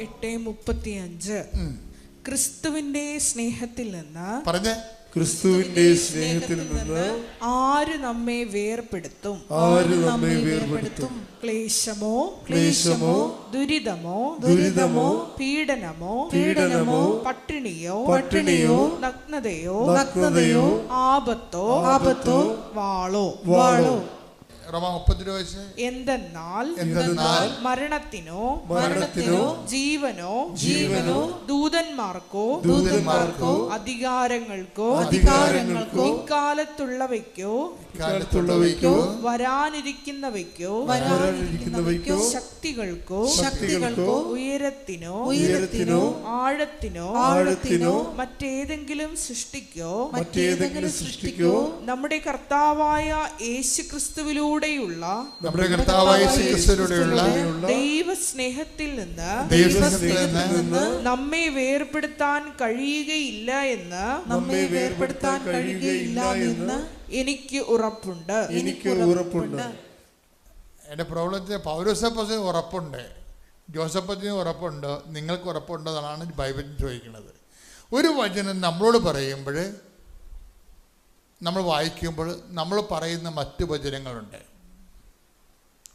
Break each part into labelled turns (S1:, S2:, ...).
S1: എട്ട് മുപ്പത്തിയഞ്ച്. ക്രിസ്തുവിന്റെ സ്നേഹത്തിൽ നിന്ന്
S2: പറഞ്ഞേ.
S3: ക്രിസ്തുവിന്റെ സ്നേഹത്തിൽ നിന്ന്
S1: ആര് നമ്മെ വേർപെടുത്തും
S3: ആര് നമ്മെ വേർപെടുത്തും
S1: ക്ലേശമോ?
S3: ക്ലേശമോ?
S1: ദുരിതമോ?
S3: ദുരിതമോ?
S1: പീഡനമോ?
S3: പീഡനമോ?
S1: പട്ടിണിയോ?
S3: പട്ടിണിയോ?
S1: നഗ്നതയോ?
S3: നഗ്നതയോ?
S1: ആപത്തോ?
S3: ആപത്തോ?
S1: വാളോ?
S3: വാളോ?
S1: എന്തെന്നാൽ മരണത്തിനോ
S3: മരണത്തിനോ
S1: ജീവനോ
S3: ജീവനോ
S1: ദൂതന്മാർക്കോ
S3: ദൂതന്മാർക്കോ
S1: അധികാരങ്ങൾക്കോ
S3: അധികാരങ്ങൾക്കോ
S1: ഇക്കാലത്തുള്ളവയ്ക്കോ
S3: കാലത്തുള്ളവയ്ക്കോ
S1: വരാനിരിക്കുന്നവയ്ക്കോ
S3: വരാനിരിക്കുന്നവയ്ക്കോ
S1: ശക്തികൾക്കോ
S3: ശക്തികൾക്കോ
S1: ഉയരത്തിനോ
S3: ഉയരത്തിനോ
S1: ആഴത്തിനോ
S3: ആഴത്തിനോ
S1: മറ്റേതെങ്കിലും സൃഷ്ടിക്കോ
S3: മറ്റേതെങ്കിലും സൃഷ്ടിക്കോ
S1: നമ്മുടെ കർത്താവായ യേശു ക്രിസ്തുവിലൂടെയുള്ള
S2: നമ്മുടെ കർത്താവായ ക്രിസ്തുവിലൂടെയുള്ള
S1: ദൈവ സ്നേഹത്തിൽ നിന്ന്
S2: ദൈവസ്നേഹത്തിൽ നിന്ന്
S1: നമ്മെ വേർപെടുത്താൻ കഴിയുകയില്ല എന്ന്
S3: നമ്മെ വേർപെടുത്താൻ കഴിയുകയില്ല എന്ന്
S1: എനിക്ക് ഉറപ്പുണ്ട്.
S3: എനിക്ക് ഉറപ്പുണ്ട്.
S2: എന്റെ പ്രോബ്ലത്തിന് പൗരസപ്പസിന് ഉറപ്പുണ്ട്. ജോസഫത്തിന് ഉറപ്പുണ്ട്. നിങ്ങൾക്ക് ഉറപ്പുണ്ടോ എന്നാണ് ബൈബിൾ ചോദിക്കുന്നത്. ഒരു വചനം നമ്മളോട് പറയുമ്പോൾ നമ്മൾ വായിക്കുമ്പോൾ നമ്മൾ പറയുന്ന മറ്റ് വചനങ്ങളുണ്ട്.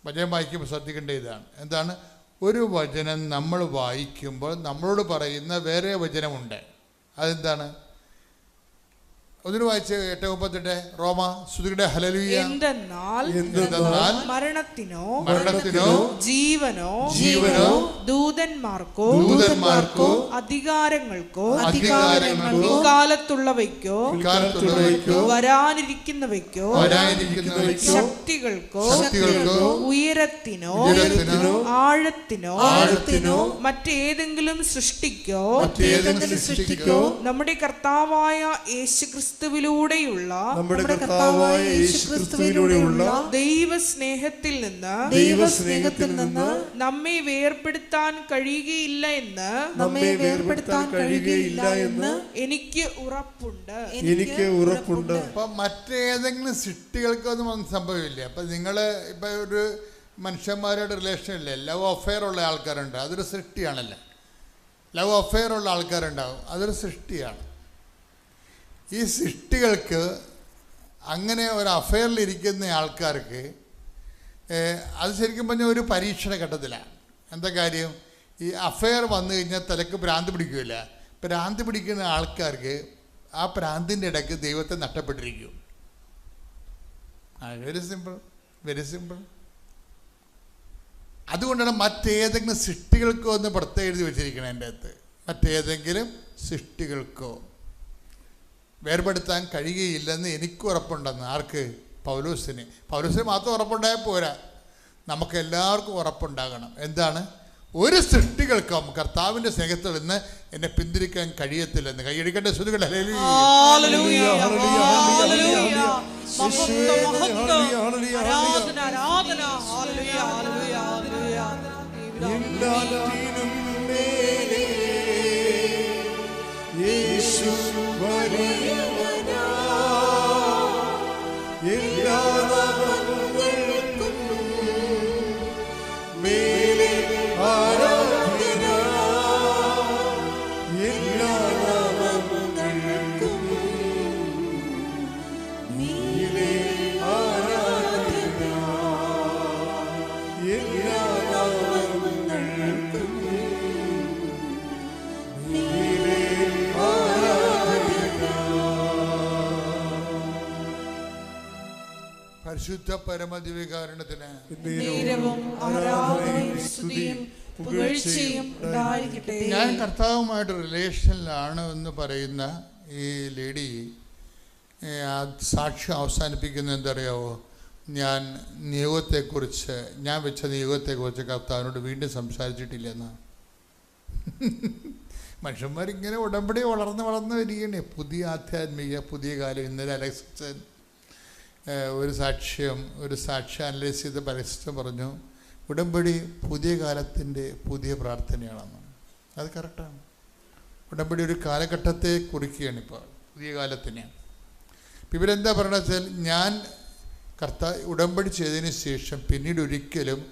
S2: വചനം വായിക്കുമ്പോൾ ശ്രദ്ധിക്കേണ്ട ഇതാണ്. എന്താണ്? ഒരു വചനം നമ്മൾ വായിക്കുമ്പോൾ നമ്മളോട് പറയുന്ന വേറെ വചനമുണ്ട്. അതെന്താണ്? ഒന്നിനു വായിച്ച് എട്ട് മുപ്പത്തെട്ട് റോമ ശ്രുതിയുടെ ഹലലുയ
S1: എന്തെന്നാൽ
S2: എന്തെന്നാൽ?
S1: മരണത്തിനോ
S2: മരണത്തിനോ
S1: ജീവനോ
S2: ജീവനോ
S1: ദൂതന്മാർക്കോ
S2: ദൂതന്മാർക്കോ
S1: അധികാരങ്ങൾക്കോ
S2: അധികാരങ്ങൾക്കോ
S1: കാലത്തുള്ളവയ്ക്കോ
S2: കാലത്തുള്ളവയ്ക്കോ
S1: വരാനിരിക്കുന്നവയ്ക്കോ
S2: വരാനിരിക്കുന്നവയ്ക്കോ
S1: ശക്തികൾക്കോ
S2: ശക്തികൾക്കോ
S1: ഉയരത്തിനോ
S2: ഉയരത്തിനോ
S1: ആഴത്തിനോ
S3: ആഴത്തിനോ
S1: മറ്റേതെങ്കിലും സൃഷ്ടിക്കോ
S2: മറ്റേതെങ്കിലും സൃഷ്ടിക്കോ
S1: നമ്മുടെ കർത്താവായ യേശു ക്രിസ്തുവിലൂടെയുള്ള
S3: നമ്മുടെ കർത്താവായ യേശു ക്രിസ്തുവിലൂടെയുള്ള
S1: ദൈവ സ്നേഹത്തിൽ നിന്ന്
S3: ദൈവസ്നേഹത്തിൽ നിന്ന്
S1: നമ്മെ വേർപെടുത്താൻ കഴിയുകയില്ല എന്ന്
S3: നമ്മെ വേർപെടുത്താൻ കഴിയുകയില്ല എന്ന്
S1: എനിക്ക് ഉറപ്പുണ്ട്.
S3: എനിക്ക് ഉറപ്പുണ്ട്.
S2: അപ്പൊ മറ്റേതെങ്കിലും സൃഷ്ടികൾക്കൊന്നും ഒന്നും സംഭവമില്ല അപ്പൊ നിങ്ങൾ ഇപ്പൊ ഒരു മനുഷ്യന്മാരുടെ റിലേഷൻ ഇല്ലേ? ലവ് അഫെയർ ഉള്ള ആൾക്കാരുണ്ട്. അതൊരു സൃഷ്ടിയാണല്ലേ? ലവ് അഫെയർ ഉള്ള ആൾക്കാരുണ്ടാവും. അതൊരു സൃഷ്ടിയാണ്. ഈ സൃഷ്ടികൾക്ക് അങ്ങനെ ഒരു അഫെയറിലിരിക്കുന്ന ആൾക്കാർക്ക് അത് ശരിക്കും പറഞ്ഞാൽ ഒരു പരീക്ഷണ ഘട്ടത്തിലാണ് എന്താ കാര്യം? ഈ അഫയർ വന്നു കഴിഞ്ഞാൽ തലക്ക് ഭ്രാന്ത് പിടിക്കില്ല ഭ്രാന്ത് പിടിക്കുന്ന ആൾക്കാർക്ക് ആ ഭ്രാന്തിന്റെ ഇടയ്ക്ക് ദൈവത്തെ നഷ്ടപ്പെട്ടിരിക്കും. വെരി സിമ്പിൾ വെരി സിമ്പിൾ അതുകൊണ്ടാണ് മറ്റേതെങ്കിലും സൃഷ്ടികൾക്കോ എന്ന് പുറത്ത് എഴുതി വെച്ചിരിക്കണം എന്റെ അകത്ത്. മറ്റേതെങ്കിലും സൃഷ്ടികൾക്കോ. വേർപെടുത്താൻ കഴിയുകയില്ലെന്ന് എനിക്ക് ഉറപ്പുണ്ടെന്ന് ആർക്ക് പൗലൂസിന് പൗലൂസിന് മാത്രം ഉറപ്പുണ്ടായാൽ പോരാ നമുക്ക് എല്ലാവർക്കും ഉറപ്പുണ്ടാകണം എന്താണ് ഒരു സൃഷ്ടികൾക്കും കർത്താവിന്റെ സ്നേഹത്തിൽ നിന്ന് എന്നെ പിന്തിരിക്കാൻ കഴിയത്തില്ലെന്ന് കൈയടിക്കേണ്ട ശ്രുതികൾ ഹല്ലേലൂയ.
S1: ഹല്ലേലൂയ,
S3: ഹല്ലേലൂയ,
S1: ഹല്ലേലൂയ.
S3: ഹല്ലേലൂയ.
S1: മഹത്വം,
S3: യേശുവേ,
S1: മഹത്വം.
S3: ഹല്ലേലൂയ, ഹല്ലേലൂയ,
S1: ആരാധന, ആരാധന. ഹല്ലേലൂയ, ഹല്ലേലൂയ, ഹല്ലേലൂയ.
S3: എല്ലാറ്റിനും മേലേ യേശു Aleluia.
S2: പരിശുദ്ധ പരമദിവികാരണത്തിന് ഞാൻ കർത്താവുമായിട്ട് റിലേഷനിലാണ് എന്ന് പറയുന്ന ഈ ലേഡി സാക്ഷ്യം അവസാനിപ്പിക്കുന്നത് എന്തറിയാവോ ഞാൻ നിയോഗത്തെക്കുറിച്ച് ഞാൻ വെച്ച നിയോഗത്തെക്കുറിച്ച് കർത്താവിനോട് വീണ്ടും സംസാരിച്ചിട്ടില്ല എന്നാണ് മനുഷ്യന്മാരിങ്ങനെ ഉടമ്പടി വളർന്ന് വളർന്ന് വരികയാണ്. പുതിയ ആധ്യാത്മിക പുതിയ കാലം. ഇന്നലെ അലക്സൻ ഒരു സാക്ഷ്യം ഒരു സാക്ഷ്യം അനലൈസ് ചെയ്ത് പരസ്യം പറഞ്ഞു ഉടമ്പടി പുതിയ കാലത്തിന്റെ പുതിയ പ്രാർത്ഥനയാണെന്ന്. അത് കറക്റ്റാണ് ഉടമ്പടി ഒരു കാലഘട്ടത്തെ കുറിക്കുകയാണ് ഇപ്പോൾ പുതിയ കാലത്തിനെ. ഇപ്പം ഇവരെന്താ പറയണത് വെച്ചാൽ ഞാൻ കർത്താ ഉടമ്പടി ചെയ്തതിന് ശേഷം പിന്നീട് ഒരിക്കലും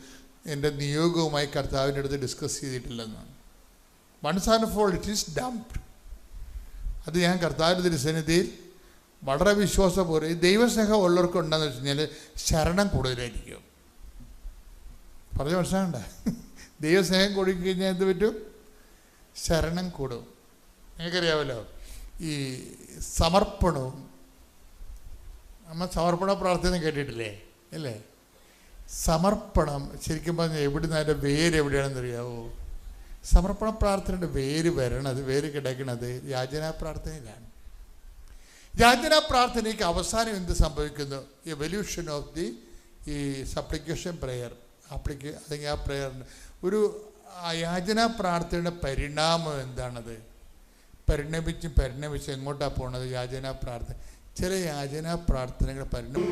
S2: എന്റെ നിയോഗവുമായി കർത്താവിന്റെ അടുത്ത് discuss ചെയ്തിട്ടില്ലെന്നാണ് once and for all it is dumped അത് ഞാൻ കർത്താവിന്റെ തിരുസന്നിധിയിൽ വളരെ വിശ്വാസപൂർവം ഈ ദൈവസ്നേഹം ഉള്ളവർക്ക് ഉണ്ടെന്ന് വെച്ച് കഴിഞ്ഞാൽ ശരണം കൂടുതലായിരിക്കും. പറഞ്ഞ മനസ്സിലാകണ്ട ദൈവസ്നേഹം കൂടിക്കഴിഞ്ഞാൽ എന്ത് പറ്റും? ശരണം കൂടും. നിങ്ങൾക്കറിയാമല്ലോ ഈ സമർപ്പണവും നമ്മൾ സമർപ്പണ പ്രാർത്ഥന കേട്ടിട്ടില്ലേ? അല്ലേ സമർപ്പണം ശരിക്കും പറഞ്ഞാൽ എവിടെ എവിടുന്ന് അതിന്റെ വേര് എവിടെയാണെന്ന് അറിയാവോ? സമർപ്പണ പ്രാർത്ഥനയുടെ വേര് വരണത് വേര് കിടക്കുന്നത് യാചനാ പ്രാർത്ഥനയിലാണ്. യാചനാ പ്രാർത്ഥനയ്ക്ക് അവസാനം എന്ത് സംഭവിക്കുന്നു? എവല്യൂഷൻ ഓഫ് ദി ഈ സപ്ലിക്കേഷൻ പ്രെയർ ആപ്ലിക്ക അല്ലെങ്കിൽ ആ പ്രെയറിന് ഒരു യാചനാ പ്രാർത്ഥനയുടെ പരിണാമം എന്താണത്? പരിണമിച്ച് പരിണമിച്ച് എങ്ങോട്ടാണ് പോണത് യാചനാ പ്രാർത്ഥന? ചില യാചനാ പ്രാർത്ഥനകൾ പരിണമം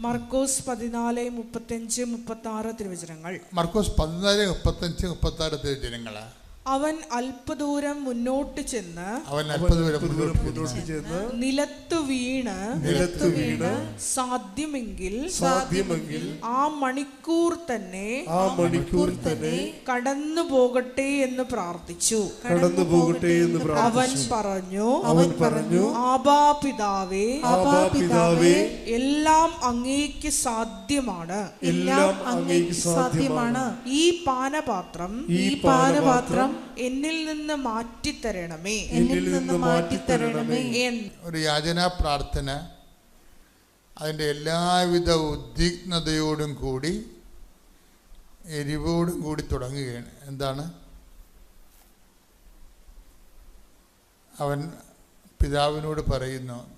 S4: മർക്കോസ് പതിനാല് മുപ്പത്തഞ്ച് മുപ്പത്തി ആറ് തിരുവചനങ്ങൾ.
S2: മർക്കോസ് പതിനാല് മുപ്പത്തഞ്ച് മുപ്പത്തി ആറ് തിരുജനങ്ങളാ
S4: അവൻ അല്പദൂരം മുന്നോട്ട് ചെന്ന്
S2: അവൻ അല്പദൂരം മുന്നോട്ട്
S5: ചെന്ന്
S4: നിലത്തു വീണ്
S5: നിലത്തു വീണ്
S4: സാധ്യമെങ്കിൽ
S5: സാധ്യമെങ്കിൽ
S4: ആ മണിക്കൂർ തന്നെ
S5: ആ മണിക്കൂർ തന്നെ
S4: കടന്നു പോകട്ടെ എന്ന് പ്രാർത്ഥിച്ചു.
S5: കടന്നു പോകട്ടെ എന്ന്
S4: അവൻ പറഞ്ഞു
S5: അവൻ പറഞ്ഞു
S4: ആബാ പിതാവേ
S5: ആബാ പിതാവേ
S4: എല്ലാം അങ്ങേക്ക് സാധ്യമാണ്.
S5: എല്ലാം അങ്ങേക്ക് സാധ്യമാണ്.
S4: ഈ പാനപാത്രം
S5: ഈ പാനപാത്രം
S4: എന്നിൽ നിന്ന് മാറ്റിത്തരണമേ.
S5: എന്നിൽ നിന്ന് മാറ്റിത്തരണമേ.
S4: തരണമേ
S2: ഒരു യാചനാ പ്രാർത്ഥന അതിന്റെ എല്ലാവിധ ഉദ്വിഗ്നതയോടും കൂടി എരിവോടും കൂടി തുടങ്ങുകയാണ്. എന്താണ്? അവൻ പിതാവിനോട് പറയുന്നു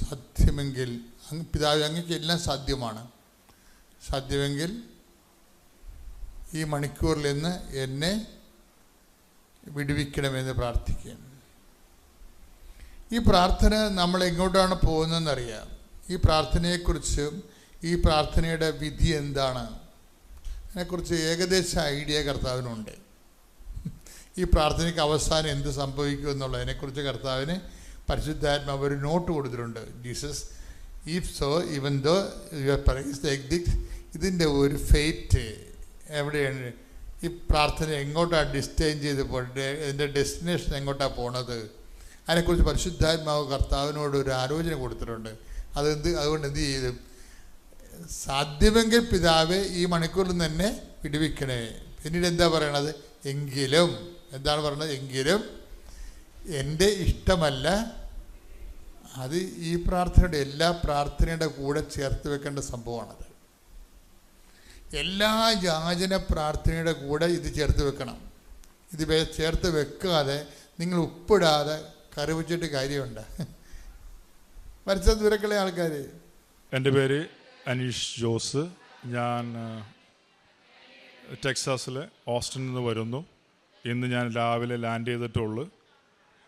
S2: സാധ്യമെങ്കിൽ അങ്ങ് പിതാവ് അങ്ങക്ക് എല്ലാം സാധ്യമാണ്. സാധ്യമെങ്കിൽ ഈ മണിക്കൂറിൽ നിന്ന് എന്നെ വിടുവിക്കണമെന്ന് പ്രാർത്ഥിക്കുന്നു. ഈ പ്രാർത്ഥന നമ്മൾ എങ്ങോട്ടാണ് പോകുന്നതെന്നറിയാം. ഈ പ്രാർത്ഥനയെക്കുറിച്ചും ഈ പ്രാർത്ഥനയുടെ വിധി എന്താണ്? അതിനെക്കുറിച്ച് ഏകദേശം ഐഡിയ കർത്താവിനുണ്ട്. ഈ പ്രാർത്ഥനയ്ക്ക് അവസാനം എന്ത് സംഭവിക്കും എന്നുള്ളതിനെക്കുറിച്ച് കർത്താവിന് പരിശുദ്ധാത്മാവ് ഒരു നോട്ട് കൊടുത്തിട്ടുണ്ട്. Jesus if so even though your price exit ഇതിന്റെ ഒരു ഫേറ്റ് എവിടെയാണ്? ഈ പ്രാർത്ഥന എങ്ങോട്ടാണ് ഡിസ്റ്റൈൻ ചെയ്ത് പോയിട്ട് ഇതിന്റെ ഡെസ്റ്റിനേഷൻ എങ്ങോട്ടാണ് പോണത്? അതിനെക്കുറിച്ച് പരിശുദ്ധാത്മാവ് കർത്താവിനോട് ഒരു ആലോചന കൊടുത്തിട്ടുണ്ട്. അതെന്ത്? അതുകൊണ്ട് എന്ത് ചെയ്തു? സാധ്യമെങ്കിൽ പിതാവെ ഈ മണിക്കൂറിൽ തന്നെ വിടുവിക്കണേ. പിന്നീട് എന്താ പറയണത്? എങ്കിലും എന്താണ് പറയുന്നത് എങ്കിലും എന്റെ ഇഷ്ടമല്ല അത് ഈ പ്രാർത്ഥനയുടെ എല്ലാ പ്രാർത്ഥനയുടെ കൂടെ ചേർത്ത് വെക്കേണ്ട സംഭവമാണത്. എല്ലാ യാചന പ്രാർത്ഥനയുടെ കൂടെ ഇത് ചേർത്ത് വെക്കണം. ഇത് ചേർത്ത് വെക്കാതെ നിങ്ങൾ ഉപ്പിടാതെ കറി വെച്ചിട്ട് കാര്യമുണ്ട്. മരിച്ച ദൂരക്കുള്ള ആൾക്കാർ
S6: എന്റെ പേര് അനീഷ് ജോസ്. ഞാൻ ടെക്സാസിലെ ഓസ്റ്റിനിൽ നിന്ന് വരുന്നു. ഇന്ന് ഞാൻ രാവിലെ ലാൻഡ് ചെയ്തിട്ടുള്ളൂ.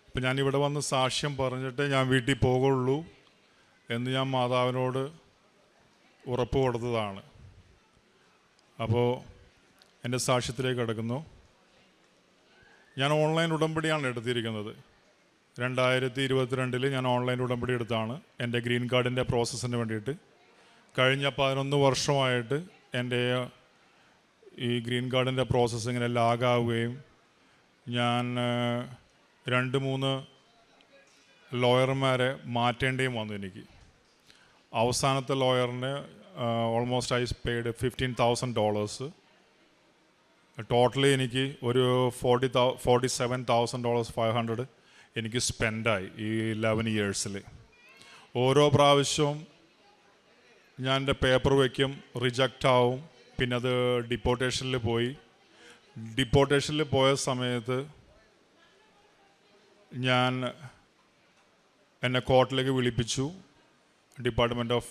S6: അപ്പം ഞാൻ ഇവിടെ വന്ന് സാക്ഷ്യം പറഞ്ഞിട്ട് ഞാൻ വീട്ടിൽ പോകുള്ളൂ എന്ന് ഞാൻ മാതാവിനോട് ഉറപ്പ് കൊടുത്തതാണ്. അപ്പോൾ എന്റെ സാക്ഷ്യത്തിലേക്ക് കിടക്കുന്നു. ഞാൻ ഓൺലൈൻ ഉടമ്പടിയാണ് എടുത്തിരിക്കുന്നത്. രണ്ടായിരത്തി ഇരുപത്തിരണ്ടിൽ ഞാൻ ഓൺലൈൻ ഉടമ്പടി എടുത്താണ് എന്റെ ഗ്രീൻ കാർഡിന്റെ പ്രോസസ്സിന് വേണ്ടിയിട്ട്. കഴിഞ്ഞ പതിനൊന്ന് വർഷമായിട്ട് എന്റെ ഈ ഗ്രീൻ കാർഡിന്റെ പ്രോസസ്സ് ഇങ്ങനെ ലാഗാവുകയും ഞാൻ രണ്ട് മൂന്ന് ലോയർമാരെ മാറ്റേണ്ടിയും വന്നു എനിക്ക്. അവസാനത്തെ ലോയറിന് almost I paid fifteen thousand dollars totally എനിക്ക് ഒരു forty thou forty seven thousand dollars five hundred എനിക്ക് സ്പെൻഡായി ഈ ലെവൻ ഇയേഴ്സിൽ ഓരോ പ്രാവശ്യവും ഞാൻ എന്റെ പേപ്പർ വയ്ക്കും റിജക്റ്റ് ആവും പിന്നെ അത് ഡിപ്പോർട്ടേഷനിൽ പോയി. ഡിപ്പോർട്ടേഷനിൽ പോയ സമയത്ത് ഞാൻ എന്നെ കോർട്ടിലേക്ക് വിളിപ്പിച്ചു ഡിപ്പാർട്ട്മെന്റ് ഓഫ്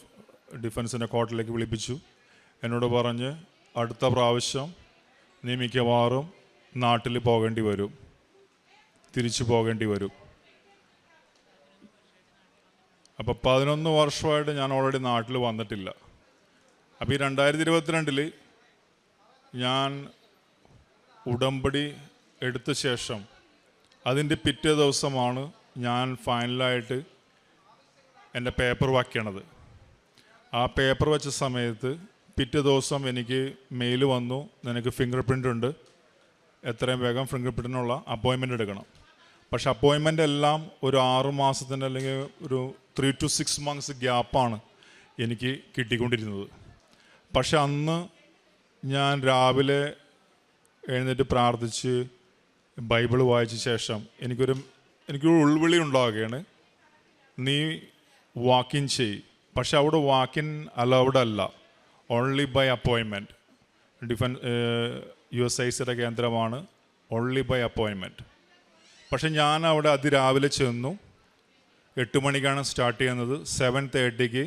S6: ഡിഫൻസിന്റെ കോർട്ടിലേക്ക് വിളിപ്പിച്ചു. എന്നോട് പറഞ്ഞ് അടുത്ത പ്രാവശ്യം നീ മിക്കവാറും നാട്ടിൽ പോകേണ്ടി വരും. തിരിച്ചു പോകേണ്ടി വരും. അപ്പോൾ പതിനൊന്ന് വർഷമായിട്ട് ഞാൻ ഓൾറെഡി നാട്ടിൽ വന്നിട്ടില്ല. അപ്പോൾ ഈ രണ്ടായിരത്തി ഇരുപത്തിരണ്ടിൽ ഞാൻ ഉടമ്പടി എടുത്ത ശേഷം അതിന്റെ പിറ്റേ ദിവസമാണ് ഞാൻ ഫൈനലായിട്ട് എന്റെ പേപ്പർ വയ്ക്കണത്. ആ പേപ്പർ വെച്ച സമയത്ത് പിറ്റേ ദിവസം എനിക്ക് മെയിൽ വന്നു. നിനക്ക് ഫിംഗർ പ്രിന്റ് ഉണ്ട്. എത്രയും വേഗം ഫിംഗർ പ്രിന്റിനുള്ള അപ്പോയിൻമെന്റ് എടുക്കണം. പക്ഷെ അപ്പോയിൻമെന്റ് എല്ലാം ഒരു ആറു മാസത്തിന്റെ അല്ലെങ്കിൽ ഒരു ത്രീ ടു സിക്സ് മന്ത്സ് ഗ്യാപ്പാണ് എനിക്ക് കിട്ടിക്കൊണ്ടിരുന്നത്. പക്ഷെ അന്ന് ഞാൻ രാവിലെ എഴുന്നേറ്റ് പ്രാർത്ഥിച്ച് ബൈബിൾ വായിച്ച ശേഷം എനിക്കൊരു എനിക്കൊരു ഉൾവിളി ഉണ്ടാവുകയാണ്. നീ വാക്കിൻ ചെയ് പക്ഷെ അവിടെ വാക്കിൻ അലൗഡ് അല്ല. ഓൺലി ബൈ അപ്പോയിൻമെന്റ് ഡിഫൻ യു എസ് ഐ സിയുടെ കേന്ദ്രമാണ്. ഓൺലി ബൈ അപ്പോയിൻമെന്റ് പക്ഷെ ഞാൻ അവിടെ അതിരാവിലെ ചെന്നു. എട്ട് മണിക്കാണ് സ്റ്റാർട്ട് ചെയ്യുന്നത്. സെവൻ തേർട്ടിക്ക്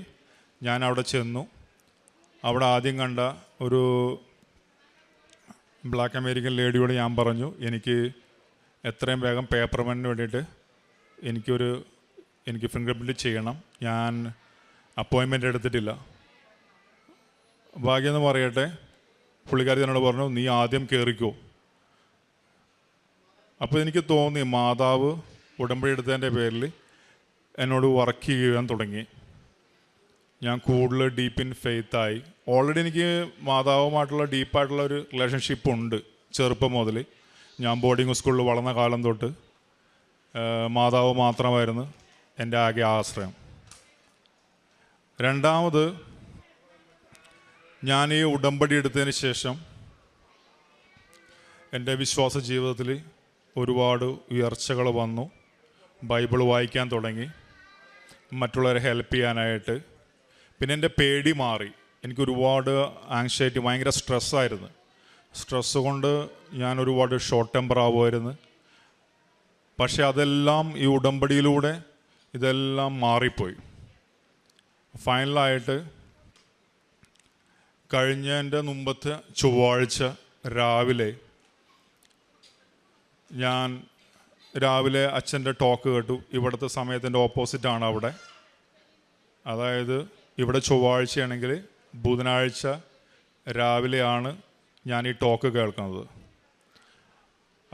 S6: ഞാൻ അവിടെ ചെന്നു. അവിടെ ആദ്യം കണ്ട ഒരു ബ്ലാക്ക് അമേരിക്കൻ ലേഡിയോട് ഞാൻ പറഞ്ഞു എനിക്ക് എത്രയും വേഗം പേപ്പർമെന്റിന് വേണ്ടിയിട്ട് എനിക്കൊരു എനിക്ക് ഫിംഗർ പ്രിന്റ് ചെയ്യണം. ഞാൻ അപ്പോയിൻമെന്റ് എടുത്തിട്ടില്ല. ഭാഗ്യം എന്ന് പറയട്ടെ. പുള്ളിക്കാരി എന്നോട് പറഞ്ഞു നീ ആദ്യം കയറിക്കോ അപ്പോൾ എനിക്ക് തോന്നി മാതാവ് ഉടമ്പടി എടുത്തതിന്റെ പേരിൽ എന്നോട് വർക്ക് ചെയ്യാൻ തുടങ്ങി. ഞാൻ കൂടുതൽ ഡീപ്പ് ഇൻ ഫെയ്ത്തായി ഓൾറെഡി എനിക്ക് മാതാവുമായിട്ടുള്ള ഡീപ്പായിട്ടുള്ള ഒരു റിലേഷൻഷിപ്പ് ഉണ്ട് ചെറുപ്പം മുതൽ. ഞാൻ ബോർഡിംഗ് സ്കൂളിൽ വളർന്ന കാലം തൊട്ട് മാതാവ് മാത്രമായിരുന്നു എന്റെ ആകെ ആശ്രയം. രണ്ടാമത് ഞാൻ ഈ ഉടമ്പടി എടുത്തതിന് ശേഷം എന്റെ വിശ്വാസ ജീവിതത്തിൽ ഒരുപാട് ഉയർച്ചകൾ വന്നു. ബൈബിൾ വായിക്കാൻ തുടങ്ങി. മറ്റുള്ളവരെ ഹെൽപ്പ് ചെയ്യാനായിട്ട്. പിന്നെ എന്റെ പേടി മാറി. എനിക്ക് ഒരുപാട് ആങ്ഷൈറ്റി ഭയങ്കര സ്ട്രെസ്സായിരുന്നു സ്ട്രെസ് കൊണ്ട് ഞാൻ ഒരുപാട് ഷോർട്ട് ടെമ്പർ ആവുമായിരുന്നു. പക്ഷെ അതെല്ലാം ഈ ഉടമ്പടിയിലൂടെ ഇതെല്ലാം മാറിപ്പോയി. ഫൈനലായിട്ട് കഴിഞ്ഞതിന്റെ മുമ്പത്തെ ചൊവ്വാഴ്ച രാവിലെ ഞാൻ രാവിലെ അച്ഛന്റെ ടോക്ക് കേട്ടു. ഇവിടുത്തെ സമയത്തിന്റെ ഓപ്പോസിറ്റാണ് അവിടെ. അതായത് ഇവിടെ ചൊവ്വാഴ്ചയാണെങ്കിൽ ബുധനാഴ്ച രാവിലെയാണ് ഞാൻ ഈ ടോക്ക് കേൾക്കുന്നത്.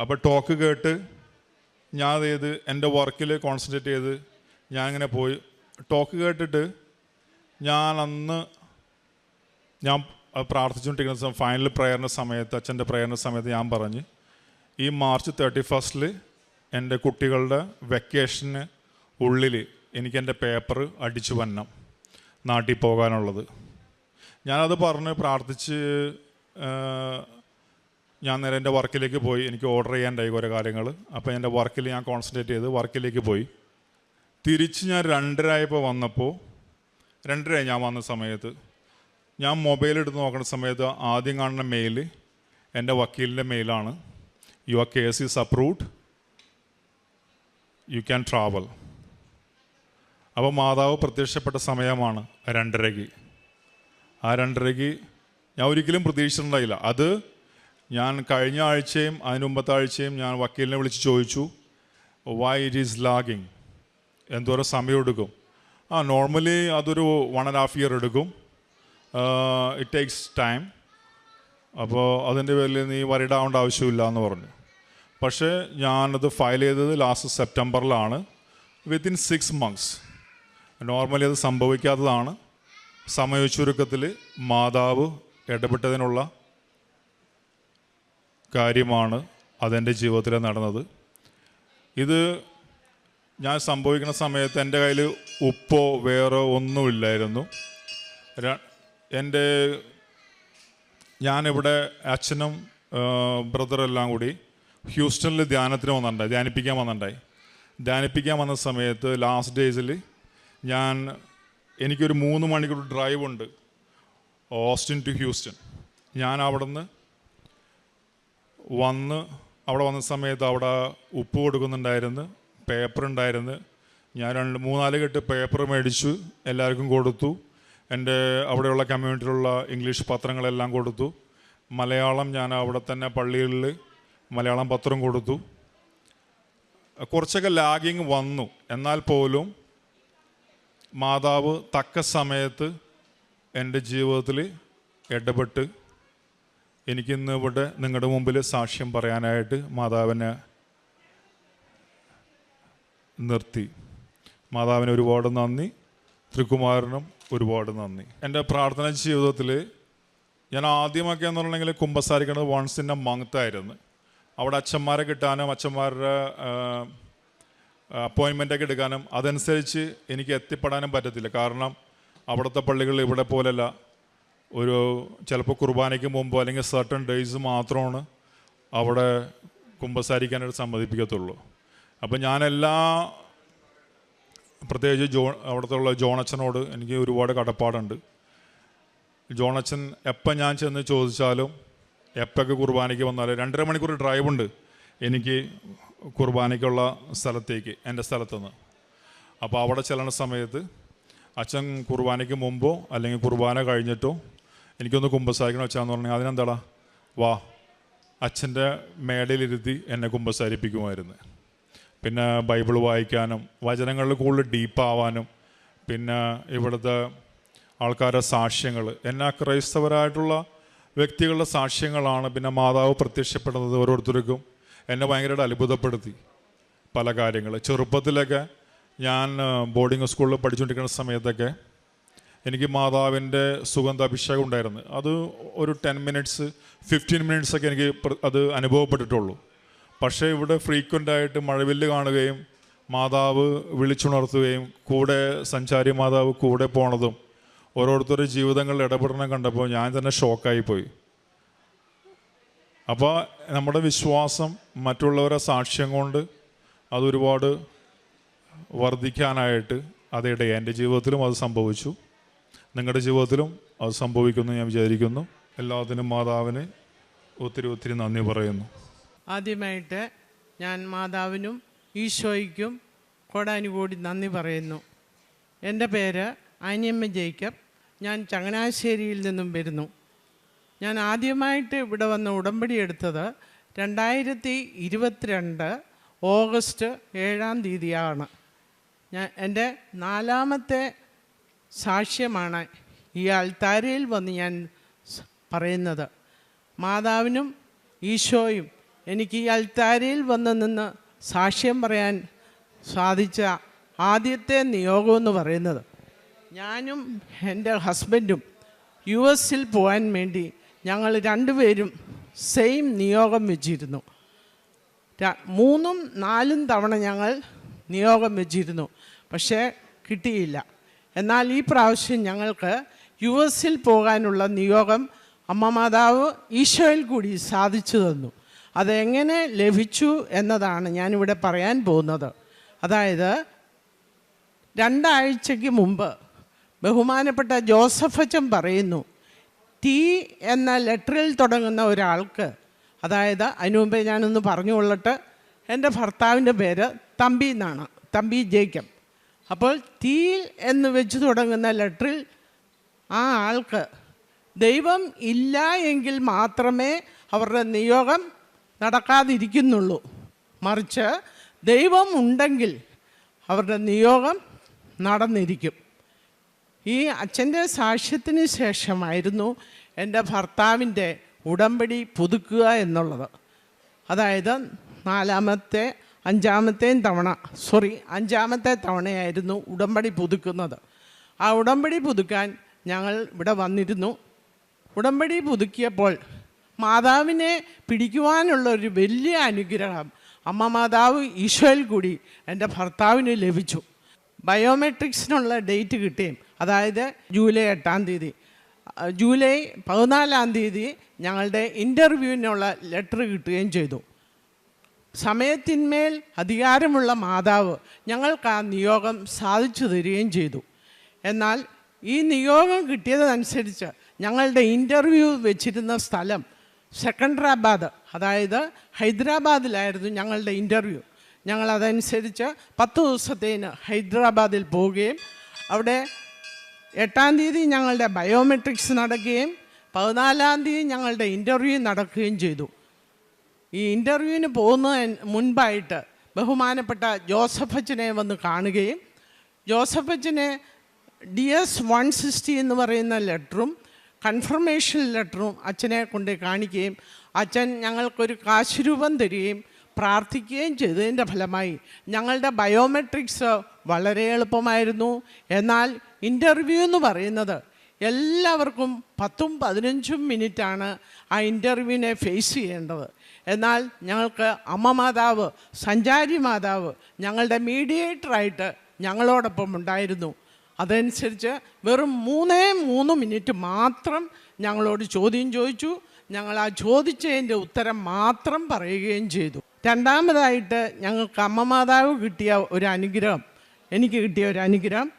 S6: അപ്പോൾ ടോക്ക് കേട്ട് ഞാൻ ചെയ്ത് എന്റെ വർക്കിൽ കോൺസെൻട്രേറ്റ് ചെയ്ത് ഞാൻ ഇങ്ങനെ പോയി. ടോക്ക് കേട്ടിട്ട് ഞാൻ അന്ന് ഞാൻ പ്രാർത്ഥിച്ചുകൊണ്ടിരിക്കുന്ന സമയം ഫൈനൽ പ്രയറിന്റെ സമയത്ത് അച്ഛന്റെ പ്രയറിന്റെ സമയത്ത് ഞാൻ പറഞ്ഞ് ഈ മാർച്ച് തേർട്ടി ഫസ്റ്റിൽ എന്റെ കുട്ടികളുടെ വെക്കേഷന് ഉള്ളിൽ എനിക്ക് എന്റെ പേപ്പർ അടിച്ചു വന്നം നാട്ടിൽ പോകാനുള്ളത്. ഞാനത് പറഞ്ഞ് പ്രാർത്ഥിച്ച് ഞാൻ നേരെ എന്റെ വർക്കിലേക്ക് പോയി. എനിക്ക് ഓർഡർ ചെയ്യാണ്ടായി കുറേ കാര്യങ്ങൾ അപ്പോൾ എന്റെ വർക്കിൽ ഞാൻ കോൺസെൻട്രേറ്റ് ചെയ്ത് വർക്കിലേക്ക് പോയി. തിരിച്ച് ഞാൻ രണ്ടരായപ്പോൾ വന്നപ്പോൾ രണ്ടരയായി ഞാൻ വന്ന സമയത്ത് ഞാൻ മൊബൈൽ എടുത്ത് നോക്കുന്ന സമയത്ത് ആദ്യം കാണുന്ന മെയിൽ എന്റെ വക്കീലിന്റെ മെയിലാണ് your case is approved you can travel അപ്പോൾ മാതാവ് പ്രത്യക്ഷപ്പെട്ട സമയമാണ് രണ്ടരയ്ക്ക്. ആ രണ്ടരയ്ക്ക് ഞാൻ ഒരിക്കലും പ്രതീക്ഷിച്ചിട്ടുണ്ടായില്ല. അത് ഞാൻ കഴിഞ്ഞ ആഴ്ചയും അതിന് മുമ്പത്തെ ആഴ്ചയും ഞാൻ വക്കീലിനെ വിളിച്ച് ചോദിച്ചു വൈ ഇറ്റ് ഈസ് ലാഗിങ് എന്തോരം സമയം എടുക്കും. ആ നോർമലി അതൊരു വൺ ആൻഡ് ഹാഫ് ഇയർ എടുക്കും. ഇറ്റ് ടേക്സ് ടൈം അപ്പോൾ അതിന്റെ പേരിൽ നീ വരിടാവേണ്ട ആവശ്യമില്ല എന്ന് പറഞ്ഞു. പക്ഷേ ഞാനത് ഫയൽ ചെയ്തത് ലാസ്റ്റ് സെപ്റ്റംബറിലാണ് വിത്തിൻ സിക്സ് മന്ത്സ് നോർമലി അത് സംഭവിക്കാത്തതാണ്. സമയ ചുരുക്കത്തിൽ മാതാവ് ഇടപെട്ടതിനുള്ള കാര്യമാണ് അതെന്റെ ജീവിതത്തിൽ നടന്നത്. ഇത് ഞാൻ സംഭവിക്കുന്ന സമയത്ത് എന്റെ കയ്യിൽ ഉപ്പോ വേറോ ഒന്നുമില്ലായിരുന്നു. എന്റെ ഞാനിവിടെ അച്ഛനും ബ്രദറെല്ലാം കൂടി ഹ്യൂസ്റ്റണിൽ ധ്യാനത്തിന് വന്നിട്ടുണ്ടായി ധ്യാനിപ്പിക്കാൻ വന്നിട്ടുണ്ടായി. ധ്യാനിപ്പിക്കാൻ വന്ന സമയത്ത് ലാസ്റ്റ് ഡേയ്സിൽ ഞാൻ എനിക്കൊരു മൂന്ന് മണിക്കൂർ ഡ്രൈവ് ഉണ്ട് ഓസ്റ്റിൻ ടു ഹ്യൂസ്റ്റൺ ഞാൻ അവിടെ നിന്ന് വന്ന് അവിടെ വന്ന സമയത്ത് അവിടെ ഉപ്പ് കൊടുക്കുന്നുണ്ടായിരുന്നു. പേപ്പർ ഉണ്ടായിരുന്നു. ഞാൻ രണ്ട് മൂന്നാൽ കെട്ട് പേപ്പർ മേടിച്ചു എല്ലാവർക്കും കൊടുത്തു. എന്റെ അവിടെയുള്ള കമ്മ്യൂണിറ്റിയിലുള്ള ഇംഗ്ലീഷ് പത്രങ്ങളെല്ലാം കൊടുത്തു. മലയാളം ഞാൻ അവിടെ തന്നെ പള്ളികളിൽ മലയാളം പത്രം കൊടുത്തു. കുറച്ചൊക്കെ ലാഗിങ് വന്നു. എന്നാൽ പോലും മാതാവ് തക്ക സമയത്ത് എന്റെ ജീവിതത്തിൽ ഇടപെട്ട് എനിക്കിന്ന് ഇവിടെ നിങ്ങളുടെ മുമ്പിൽ സാക്ഷ്യം പറയാനായിട്ട് മാതാവിനെ നിർത്തി. മാതാവിന് ഒരുപാട് നന്ദി. ത്രികുമാരനും ഒരുപാട് നന്ദി. എന്റെ പ്രാർത്ഥന ജീവിതത്തിൽ ഞാൻ ആദ്യമൊക്കെ എന്ന് പറഞ്ഞെങ്കിൽ കുമ്പസാരിക്കുന്നത് വൺസ് ഇൻ എ മന്ത് ആയിരുന്നു. അവിടെ അച്ഛന്മാരെ കിട്ടാനും അച്ഛന്മാരുടെ അപ്പോയിൻമെന്റൊക്കെ എടുക്കാനും അതനുസരിച്ച് എനിക്ക് എത്തിപ്പെടാനും പറ്റത്തില്ല. കാരണം അവിടുത്തെ പള്ളികൾ ഇവിടെ പോലല്ല ഒരു ചിലപ്പോൾ കുർബാനയ്ക്ക് മുമ്പോ അല്ലെങ്കിൽ സർട്ടൺ ഡേയ്സ് മാത്രമാണ് അവിടെ കുമ്പസാരിക്കാനായിട്ട് സമ്മതിപ്പിക്കത്തുള്ളൂ. അപ്പം ഞാനെല്ലാ പ്രത്യേകിച്ച് ജോ അവിടുത്തെ ഉള്ള ജോണച്ചനോട് എനിക്ക് ഒരുപാട് കടപ്പാടുണ്ട്. ജോണച്ചൻ എപ്പം ഞാൻ ചെന്ന് ചോദിച്ചാലും എപ്പൊക്കെ കുർബാനയ്ക്ക് വന്നാലും രണ്ടര മണിക്കൂർ ഡ്രൈവുണ്ട് എനിക്ക് കുർബാനയ്ക്കുള്ള സ്ഥലത്തേക്ക് എന്റെ സ്ഥലത്തുനിന്ന്. അപ്പോൾ അവിടെ ചെല്ലണ സമയത്ത് അച്ഛൻ കുർബാനയ്ക്ക് മുമ്പോ അല്ലെങ്കിൽ കുർബാന കഴിഞ്ഞിട്ടോ എനിക്കൊന്ന് കുമ്പസാരിക്കണം അച്ഛാന്ന് പറഞ്ഞാൽ അതിനെന്താടാ? വാ അച്ഛന്റെ മേടയിലിരുത്തി എന്നെ കുമ്പസാരിപ്പിക്കുമായിരുന്നു. പിന്നെ ബൈബിൾ വായിക്കാനും വചനങ്ങളിൽ കൂടുതൽ ഡീപ്പാവാനും പിന്നെ ഇവിടുത്തെ ആൾക്കാരുടെ സാക്ഷ്യങ്ങൾ എന്നാ ക്രൈസ്തവരായിട്ടുള്ള വ്യക്തികളുടെ സാക്ഷ്യങ്ങളാണ് പിന്നെ മാതാവ് പ്രത്യക്ഷപ്പെടുന്നത് ഓരോരുത്തർക്കും. എന്നെ ഭയങ്കരമായിട്ട് അത്ഭുതപ്പെടുത്തി പല കാര്യങ്ങൾ ചെറുപ്പത്തിലൊക്കെ ഞാൻ ബോർഡിംഗ് സ്കൂളിൽ പഠിച്ചുകൊണ്ടിരിക്കുന്ന സമയത്തൊക്കെ എനിക്ക് മാതാവിന്റെ സുഗന്ധ അഭിഷേകം ഉണ്ടായിരുന്നു. അത് ഒരു ടെൻ മിനിറ്റ്സ് ഫിഫ്റ്റീൻ മിനിറ്റ്സൊക്കെ എനിക്ക് അത് അനുഭവപ്പെട്ടിട്ടുള്ളൂ. പക്ഷേ ഇവിടെ ഫ്രീക്വന്റ് ആയിട്ട് മഴവില്ല് കാണുകയും മാതാവ് വിളിച്ചുണർത്തുകയും കൂടെ സഞ്ചാരി മാതാവ് കൂടെ പോണതും ഓരോരുത്തരുടെ ജീവിതങ്ങളിൽ ഇടപെടണം കണ്ടപ്പോൾ ഞാൻ തന്നെ ഷോക്കായി പോയി. അപ്പോൾ നമ്മുടെ വിശ്വാസം മറ്റുള്ളവരെ സാക്ഷ്യം കൊണ്ട് അതൊരുപാട് വർദ്ധിക്കാനായിട്ട് അതിടെ എന്റെ ജീവിതത്തിലും അത് സംഭവിച്ചു. നിങ്ങളുടെ ജീവിതത്തിലും അത് സംഭവിക്കുമെന്ന് ഞാൻ വിചാരിക്കുന്നു. എല്ലാത്തിനും മാതാവിന് ഒത്തിരി ഒത്തിരി നന്ദി പറയുന്നു.
S4: ആദ്യമായിട്ട് ഞാൻ മാതാവിനും ഈശോയ്ക്കും കോടാനുകൂടി നന്ദി പറയുന്നു. എന്റെ പേര് ആനിയമ്മ ജേക്കബ്. ഞാൻ ചങ്ങനാശ്ശേരിയിൽ നിന്നും വരുന്നു. ഞാൻ ആദ്യമായിട്ട് ഇവിടെ വന്ന് ഉടമ്പടി എടുത്തത് രണ്ടായിരത്തി ഇരുപത്തിരണ്ട് ഓഗസ്റ്റ് ഏഴാം തീയതിയാണ്. ഞാൻ എന്റെ നാലാമത്തെ സാക്ഷ്യമാണ് ഈ അൽത്താരയിൽ വന്ന് ഞാൻ പറയുന്നത്. മാതാവിനും ഈശോയും എനിക്ക് ഈ അൽത്താരിയിൽ വന്ന് നിന്ന് സാക്ഷ്യം പറയാൻ സാധിച്ച ആദ്യത്തെ നിയോഗമെന്ന് പറയുന്നത് ഞാനും എന്റെ ഹസ്ബൻഡും യു എസിൽ പോകാൻ വേണ്ടി ഞങ്ങൾ രണ്ടുപേരും സെയിം നിയോഗം വെച്ചിരുന്നു. മൂന്നും നാലും തവണ ഞങ്ങൾ നിയോഗം വെച്ചിരുന്നു. പക്ഷേ കിട്ടിയില്ല. എന്നാൽ ഈ പ്രാവശ്യം ഞങ്ങൾക്ക് യു എസിൽ പോകാനുള്ള നിയോഗം അമ്മമാതാവ് ഈശോയിൽ കൂടി സാധിച്ചു തന്നു. അതെങ്ങനെ ലഭിച്ചു എന്നതാണ് ഞാനിവിടെ പറയാൻ പോകുന്നത്. അതായത് രണ്ടാഴ്ചയ്ക്ക് മുമ്പ് ബഹുമാനപ്പെട്ട ജോസഫ് അച്ചൻ പറയുന്നു ടി എന്ന ലെറ്ററിൽ തുടങ്ങുന്ന ഒരാൾക്ക് അതായത് അതിനു മുമ്പേ ഞാനൊന്ന് പറഞ്ഞുകൊള്ളട്ട് എന്റെ ഭർത്താവിന്റെ പേര് തമ്പി എന്നാണ് തമ്പി ജേക്കബ്. അപ്പോൾ തീ എന്ന് വെച്ച് തുടങ്ങുന്ന ലെറ്ററിൽ ആ ആൾക്ക് ദൈവം ഇല്ല എങ്കിൽ മാത്രമേ അവരുടെ നിയോഗം നടക്കാതിരിക്കുന്നുള്ളൂ. മറിച്ച് ദൈവം ഉണ്ടെങ്കിൽ അവരുടെ നിയോഗം നടന്നിരിക്കും. ഈ അച്ഛന്റെ സാക്ഷ്യത്തിന് ശേഷമായിരുന്നു എന്റെ ഭർത്താവിന്റെ ഉടമ്പടി പുതുക്കുക എന്നുള്ളത്. അതായത് നാലാമത്തെ അഞ്ചാമത്തെയും തവണ സോറി അഞ്ചാമത്തെ തവണയായിരുന്നു ഉടമ്പടി പുതുക്കുന്നത്. ആ ഉടമ്പടി പുതുക്കാൻ ഞങ്ങൾ ഇവിടെ വന്നിരുന്നു. ഉടമ്പടി പുതുക്കിയപ്പോൾ മാതാവിനെ പിടിക്കുവാനുള്ള ഒരു വലിയ അനുഗ്രഹം അമ്മ മാതാവ് ഈശോയിൽ കൂടി എന്റെ ഭർത്താവിന് ലഭിച്ചു. ബയോമെട്രിക്സിനുള്ള ഡേറ്റ് കിട്ടുകയും അതായത് ജൂലൈ എട്ടാം തീയതി. ജൂലൈ പതിനാലാം തീയതി ഞങ്ങളുടെ ഇന്റർവ്യൂവിനുള്ള ലെറ്റർ കിട്ടുകയും ചെയ്തു. സമയത്തിന്മേൽ അധികാരമുള്ള മാതാവ് ഞങ്ങൾക്ക് ആ നിയോഗം സാധിച്ചു തരികയും ചെയ്തു. എന്നാൽ ഈ നിയോഗം കിട്ടിയതനുസരിച്ച് ഞങ്ങളുടെ ഇന്റർവ്യൂ വെച്ചിരുന്ന സ്ഥലം സെക്കൻഡറാബാദ്. അതായത് ഹൈദരാബാദിലായിരുന്നു ഞങ്ങളുടെ ഇന്റർവ്യൂ ഞങ്ങളതനുസരിച്ച് പത്ത് ദിവസത്തേന് ഹൈദരാബാദിൽ പോവുകയും അവിടെ എട്ടാം തീയതി ഞങ്ങളുടെ ബയോമെട്രിക്സ് നടക്കുകയും പതിനാലാം തീയതി ഞങ്ങളുടെ ഇന്റർവ്യൂ നടക്കുകയും ചെയ്തു. ഈ ഇന്റർവ്യൂവിന് പോകുന്നതിന് മുൻപായിട്ട് ബഹുമാനപ്പെട്ട ജോസഫ് അച്ഛനെ വന്ന് കാണുകയും ജോസഫ് അച്ഛനെ ഡി എസ് വൺ സിക്സ്റ്റി എന്ന് പറയുന്ന ലെറ്ററും കൺഫർമേഷൻ ലെറ്ററും അച്ഛനെ കൊണ്ട് കാണിക്കുകയും അച്ഛൻ ഞങ്ങൾക്കൊരു കാശുരൂപം തരികയും പ്രാർത്ഥിക്കുകയും ചെയ്തതിന്റെ ഫലമായി ഞങ്ങളുടെ ബയോമെട്രിക്സ് വളരെ എളുപ്പമായിരുന്നു. എന്നാൽ ഇന്റർവ്യൂ എന്ന് പറയുന്നത് എല്ലാവർക്കും പത്തും പതിനഞ്ചും മിനിറ്റാണ് ആ ഇന്റർവ്യൂവിനെ ഫേസ് ചെയ്യേണ്ടത്. എന്നാൽ ഞങ്ങൾക്ക് അമ്മ മാതാവ് സഞ്ചാരി മാതാവ് ഞങ്ങളുടെ മീഡിയേറ്ററായിട്ട് ഞങ്ങളോടൊപ്പം ഉണ്ടായിരുന്നു. അതനുസരിച്ച് വെറും മൂന്നേ മൂന്ന് മിനിറ്റ് മാത്രം ഞങ്ങളോട് ചോദ്യം ചോദിച്ചു. ഞങ്ങൾ ആ ചോദിച്ചതിന്റെ ഉത്തരം മാത്രം പറയുകയും ചെയ്തു. രണ്ടാമതായിട്ട് ഞങ്ങൾക്ക് അമ്മ മാതാവ് കിട്ടിയ ഒരു അനുഗ്രഹം. എനിക്ക് കിട്ടിയ ഒരു അനുഗ്രഹം.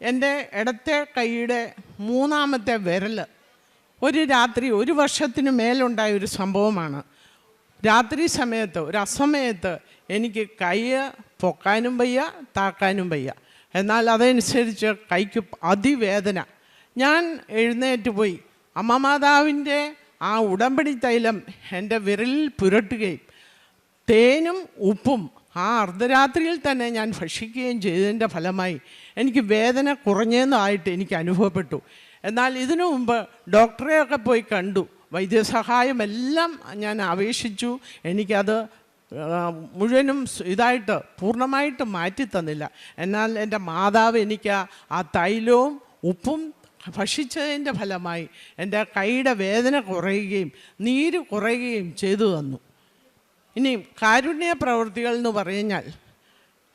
S4: എന്റെ ഇടത്തെ കൈയുടെ മൂന്നാമത്തെ വിരൽ ഒരു രാത്രി ഒരു വർഷത്തിന് മേലുണ്ടായ ഒരു സംഭവമാണ്. രാത്രി സമയത്ത് ഒരു അസമയത്ത് എനിക്ക് കൈ പൊക്കാനും വയ്യ താക്കാനും വയ്യ. എന്നാൽ അതനുസരിച്ച് കൈക്ക് അതിവേദന. ഞാൻ എഴുന്നേറ്റ് പോയി. അമ്മ മാതാവിന്റെ ആ ഉടമ്പടി തൈലം എന്റെ വിരലിൽ പുരട്ടുകയും തേനും ഉപ്പും ആ അർദ്ധരാത്രിയിൽ തന്നെ ഞാൻ ഭക്ഷിക്കുകയും ചെയ്തതിന്റെ ഫലമായി എനിക്ക് വേദന കുറഞ്ഞെന്നായിട്ട് എനിക്ക് അനുഭവപ്പെട്ടു. എന്നാൽ ഇതിനു മുമ്പ് ഡോക്ടറെയൊക്കെ പോയി കണ്ടു. വൈദ്യസഹായമെല്ലാം ഞാൻ അപേക്ഷിച്ചു. എനിക്കത് മുഴുവനും ഇതായിട്ട് പൂർണമായിട്ട് മാറ്റി തന്നില്ല. എന്നാൽ എന്റെ മാതാവ് എനിക്ക് ആ തൈലവും ഉപ്പും ഭക്ഷിച്ചതിന്റെ ഫലമായി എന്റെ കൈയുടെ വേദന കുറയുകയും നീര് കുറയുകയും ചെയ്തു തന്നു. ഇനി കാരുണ്യ പ്രവൃത്തികൾ എന്ന് പറഞ്ഞാൽ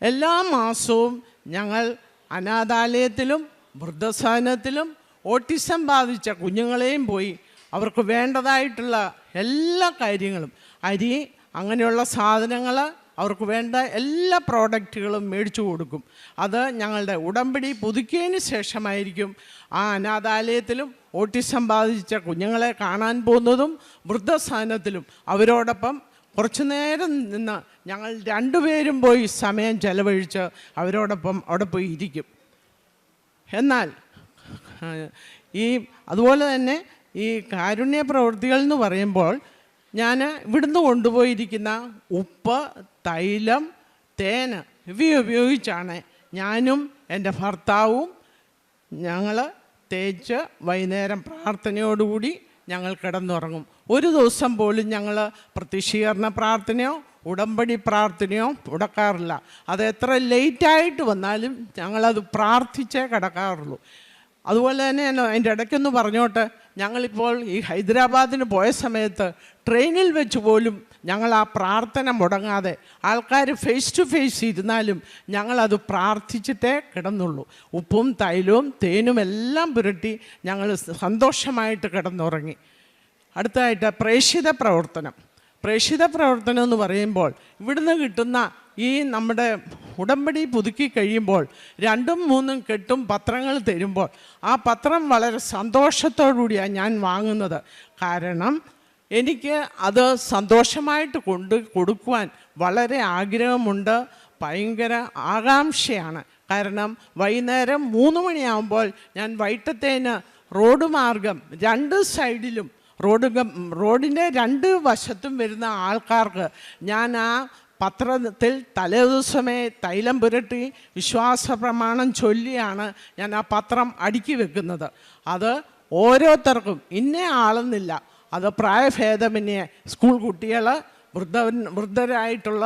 S4: എല്ലാ മാസവും ഞങ്ങൾ അനാഥാലയത്തിലും വൃദ്ധസദനത്തിലും ഓട്ടിസം ബാധിച്ച കുഞ്ഞുങ്ങളെയും പോയി അവർക്ക് വേണ്ടതായിട്ടുള്ള എല്ലാ കാര്യങ്ങളും അരി അങ്ങനെയുള്ള സാധനങ്ങൾ അവർക്ക് വേണ്ട എല്ലാ പ്രോഡക്റ്റുകളും മേടിച്ചു കൊടുക്കും. അത് ഞങ്ങളുടെ ഉടമ്പടി പുതുക്കിയതിന് ശേഷമായിരിക്കും ആ അനാഥാലയത്തിലും ഓട്ടിസം ബാധിച്ച കുഞ്ഞുങ്ങളെ കാണാൻ പോകുന്നതും വൃദ്ധസ്ഥാനത്തിലും അവരോടൊപ്പം കുറച്ചു നേരം നിന്ന് ഞങ്ങൾ രണ്ടുപേരും പോയി സമയം ചെലവഴിച്ച് അവരോടൊപ്പം അവിടെ പോയി ഇരിക്കും. എന്നാൽ ഈ അതുപോലെ തന്നെ ഈ കാരുണ്യ പ്രവൃത്തികൾ എന്ന് പറയുമ്പോൾ ഞാൻ ഇവിടുന്ന് കൊണ്ടുപോയിരിക്കുന്ന ഉപ്പ് തൈലം തേന് ഇവ ഉപയോഗിച്ചാണ് ഞാനും എന്റെ ഭർത്താവും ഞങ്ങൾ തേച്ച് വൈകുന്നേരം പ്രാർത്ഥനയോടുകൂടി ഞങ്ങൾ കിടന്നുറങ്ങും. ഒരു ദിവസം പോലും ഞങ്ങൾ പ്രതിഷീകരണ പ്രാർത്ഥനയോ ഉടമ്പടി പ്രാർത്ഥനയോ മുടക്കാറില്ല അത് എത്ര ലേറ്റായിട്ട് വന്നാലും ഞങ്ങളത് പ്രാർത്ഥിച്ചേ കിടക്കാറുള്ളൂ. അതുപോലെ തന്നെ അതിന്റെ ഇടയ്ക്കൊന്ന് പറഞ്ഞോട്ടെ? ഞങ്ങളിപ്പോൾ ഈ ഹൈദരാബാദിന് പോയ സമയത്ത് ട്രെയിനിൽ വെച്ച് പോലും ഞങ്ങൾ ആ പ്രാർത്ഥന മുടങ്ങാതെ ആൾക്കാർ ഫേസ് ടു ഫേസ് ഇരുന്നാലും ഞങ്ങളത് പ്രാർത്ഥിച്ചിട്ടേ കിടന്നുള്ളൂ. ഉപ്പും തൈലവും തേനും എല്ലാം പുരട്ടി ഞങ്ങൾ സന്തോഷമായിട്ട് കിടന്നുറങ്ങി. അടുത്തതായിട്ട് പ്രേക്ഷിത പ്രവർത്തനം. പ്രേക്ഷിത പ്രവർത്തനം എന്ന് പറയുമ്പോൾ ഇവിടുന്ന് കിട്ടുന്ന ഈ നമ്മുടെ ഉടമ്പടി പുതുക്കി കഴിയുമ്പോൾ രണ്ടും മൂന്നും കെട്ടും പത്രങ്ങൾ തരുമ്പോൾ ആ പത്രം വളരെ സന്തോഷത്തോടുകൂടിയാണ് ഞാൻ വാങ്ങുന്നത്. കാരണം എനിക്ക് അത് സന്തോഷമായിട്ട് കൊണ്ട് കൊടുക്കുവാൻ വളരെ ആഗ്രഹമുണ്ട് ഭയങ്കര ആകാംക്ഷയാണ്. കാരണം വൈകുന്നേരം മൂന്ന് മണിയാകുമ്പോൾ ഞാൻ വൈകിട്ടത്തേന് റോഡ് മാർഗം രണ്ട് സൈഡിലും റോഡ് റോഡിന്റെ രണ്ട് വശത്തും വരുന്ന ആൾക്കാർക്ക് ഞാൻ ആ പത്രത്തിൽ തലേദിവസമേ തൈലം പുരട്ടി വിശ്വാസ പ്രമാണം ചൊല്ലിയാണ് ഞാൻ ആ പത്രം അടുക്കി വെക്കുന്നത്. അത് ഓരോരുത്തർക്കും ഇന്ന ആളെന്നില്ല. അത് പ്രായഭേദമന്യേ സ്കൂൾ കുട്ടികൾ വൃദ്ധ വൃദ്ധരായിട്ടുള്ള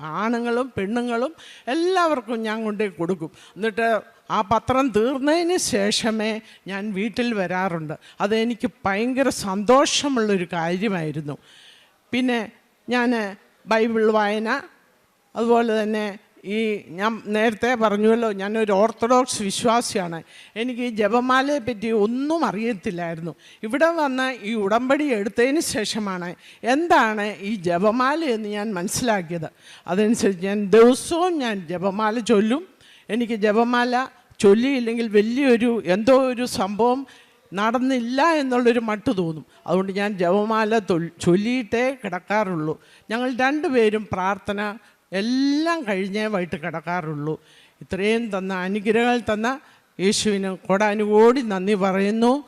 S4: ആണുങ്ങളും പെണ്ണുങ്ങളും എല്ലാവർക്കും ഞാൻ കൊണ്ടേ കൊടുക്കും. എന്നിട്ട് ആ പത്രം തീർന്നതിന് ശേഷമേ ഞാൻ വീട്ടിൽ വരാറുണ്ട്. അതെനിക്ക് ഭയങ്കര സന്തോഷമുള്ളൊരു കാര്യമായിരുന്നു. പിന്നെ ഞാൻ ബൈബിൾ വായന. അതുപോലെ തന്നെ ഈ ഞാൻ നേരത്തെ പറഞ്ഞുവല്ലോ ഞാനൊരു ഓർത്തഡോക്സ് വിശ്വാസിയാണ്. എനിക്ക് ഈ ജപമാലയെ പറ്റി ഒന്നും അറിയത്തില്ലായിരുന്നു. ഇവിടെ വന്ന് ഈ ഉടമ്പടി എടുത്തതിന് ശേഷമാണ് എന്താണ് ഈ ജപമാല എന്ന് ഞാൻ മനസ്സിലാക്കിയത്. അതനുസരിച്ച് ഞാൻ ദിവസവും ഞാൻ ജപമാല ചൊല്ലും. എനിക്ക് ജപമാല ചൊല്ലിയില്ലെങ്കിൽ വലിയൊരു എന്തോ ഒരു സംഭവം നടന്നില്ല എന്നുള്ളൊരു മട്ട് തോന്നും. അതുകൊണ്ട് ഞാൻ ജപമാല ചൊല്ലിയിട്ടേ കിടക്കാറുള്ളൂ. ഞങ്ങൾ രണ്ടുപേരും പ്രാർത്ഥന എല്ലാം കഴിഞ്ഞേ വൈകിട്ട് കിടക്കാറുള്ളൂ. ഇത്രയും തന്ന അനുഗ്രഹങ്ങൾ തന്ന യേശുവിന് കൊടാനുകൂടി നന്ദി പറയുന്നു.